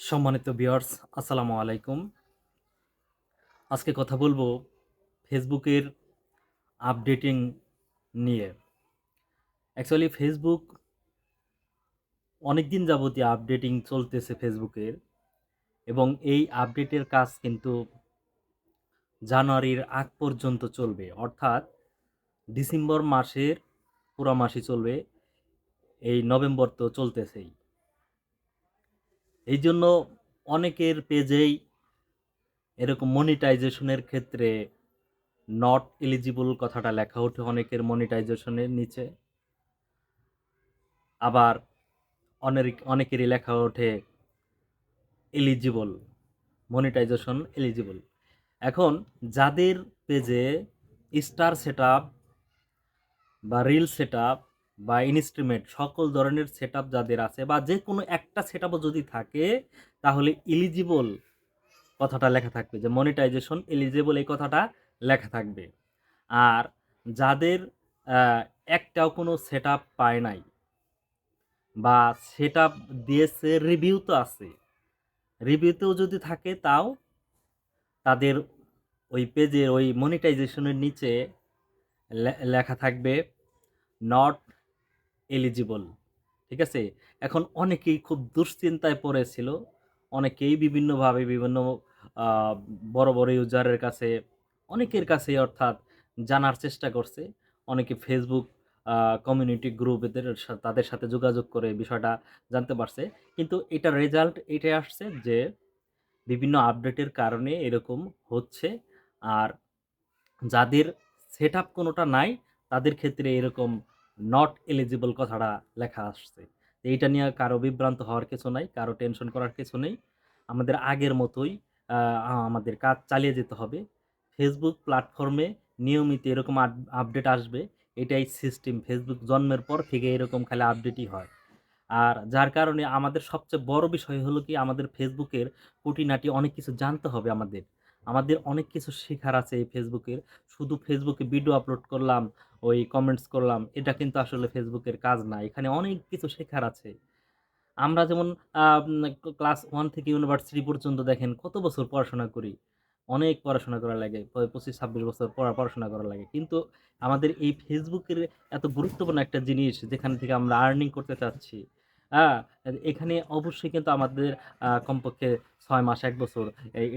সম্মানিত বিয়ার্স আসসালামু আলাইকুম। আজকে কথা বলব ফেসবুকের আপডেটিং নিয়ে। অ্যাকচুয়ালি ফেসবুক অনেক দিন যাবতীয় আপডেটিং চলতেছে ফেসবুকের এবং এই আপডেটের কাজ কিন্তু জানুয়ারির আগ পর্যন্ত চলবে। অর্থাৎ ডিসেম্বর মাসের পুরো মাসই চলবে, এই নভেম্বর তো চলতেছেই। এই জন্য অনেকের পেজেই এরকম মনিটাইজেশনের ক্ষেত্রে নট এলিজিবল কথাটা লেখা ওঠে অনেকের মনিটাইজেশনের নিচে। আবার অনেক অনেকেরই লেখা ওঠে এলিজিবল মনিটাইজেশন এলিজিবল এখন যাদের পেজে স্টার সেট বা রিল সেট বা ইনস্ট্রুমেন্ট সকল ধরনের সেট যাদের আছে বা যে কোনো একটা সেট যদি থাকে, তাহলে এলিজিবল কথাটা লেখা থাকবে যে মনিটাইজেশন এলিজিবল এই কথাটা লেখা থাকবে। আর যাদের একটাও কোনো সেট পায় নাই বা সেট দিয়েছে রিভিউ তো আছে রিভিউতেও যদি থাকে তাও তাদের ওই পেজের ওই মনিটাইজেশনের নিচে লেখা থাকবে নট এলিজিবল, ঠিক আছে? এখন অনেকেই খুব দুশ্চিন্তায় পড়েছিল, অনেকেই বিভিন্নভাবে বিভিন্ন বড় বড় ইউজারের কাছে, অনেকের কাছে অর্থাৎ জানার চেষ্টা করছে। অনেকে ফেসবুক কমিউনিটি গ্রুপ এদের তাদের সাথে যোগাযোগ করে বিষয়টা জানতে পারছে। কিন্তু এটার রেজাল্ট এটাই আসছে যে বিভিন্ন আপডেটের কারণে এরকম হচ্ছে। আর যাদের সেট আপ কোনোটা নাই, তাদের ক্ষেত্রে এরকম নট এলিজিবল কথাটা লেখা আসছে। এইটা নিয়ে কারও বিভ্রান্ত হওয়ার কিছু নাই, কারও টেনশন করার কিছু নেই। আমাদের আগের মতোই আমাদের কাজ চালিয়ে যেতে হবে। ফেসবুক প্ল্যাটফর্মে নিয়মিত এরকম আপডেট আসবে, এটাই সিস্টেম ফেসবুক জন্মের পর থেকে এরকম খালি আপডেটই হয়। আর যার কারণে আমাদের সবচেয়ে বড় বিষয় হলো কি, আমাদের ফেসবুকের খুঁটিনাটি অনেক কিছু জানতে হবে আমাদের। আমাদের অনেক কিছু শেখার আছে এই ফেসবুকের। শুধু ফেসবুকে ভিডিও আপলোড করলাম, ওই কমেন্টস করলাম, এটা কিন্তু আসলে ফেসবুকের কাজ না। এখানে অনেক কিছু শেখার আছে। আমরা যেমন ক্লাস ওয়ান থেকে ইউনিভার্সিটি পর্যন্ত দেখেন কত বছর পড়াশোনা করি। অনেক পড়াশোনা করা লাগে পঁচিশ, ছাব্বিশ বছর পড়া, পড়াশোনা করা লাগে। কিন্তু আমাদের এই ফেসবুকের এত গুরুত্বপূর্ণ একটা জিনিস যেখান থেকে আমরা আর্নিং করতে চাচ্ছি হ্যাঁ এখানে অবশ্যই কিন্তু আমাদের কমপক্ষে ছয় মাস, এক বছর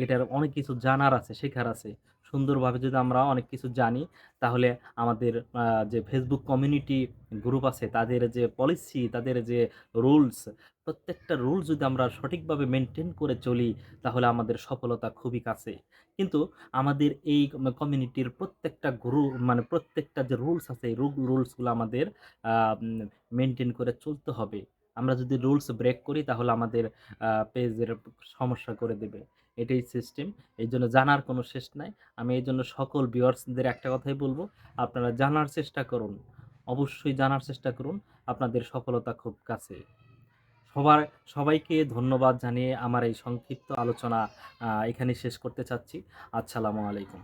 এটার অনেক কিছু জানার আছে, শেখার আছে। সুন্দরভাবে যদি আমরা অনেক কিছু জানি, তাহলে আমাদের যে ফেসবুক কমিউনিটি গ্রুপ আছে, তাদের যে পলিসি তাদের যে রুলস প্রত্যেকটা রুল যদি আমরা সঠিকভাবে মেনটেন করে চলি, তাহলে আমাদের সফলতা খুবই কাছে। কিন্তু আমাদের এই কমিউনিটির প্রত্যেকটা গ্রুপ মানে প্রত্যেকটা যে রুলস আছে, এই রুলসগুলো আমাদের মেনটেন করে চলতে হবে। আমরা যদি রুলস ব্রেক করি, তাহলে আমাদের পেজের সমস্যা করে দেবে। এটাই সিস্টেম এই জন্য জানার কোনো শেষ নাই। আমি এই জন্য সকল ভিউয়ার্সদের একটা কথাই বলব, আপনারা জানার চেষ্টা করুন। অবশ্যই জানার চেষ্টা করুন। আপনাদের সফলতা খুব কাছে। সবার, সবাইকে ধন্যবাদ জানিয়ে আমার এই সংক্ষিপ্ত আলোচনা এখানে শেষ করতে চাচ্ছি। আসসালামু আলাইকুম।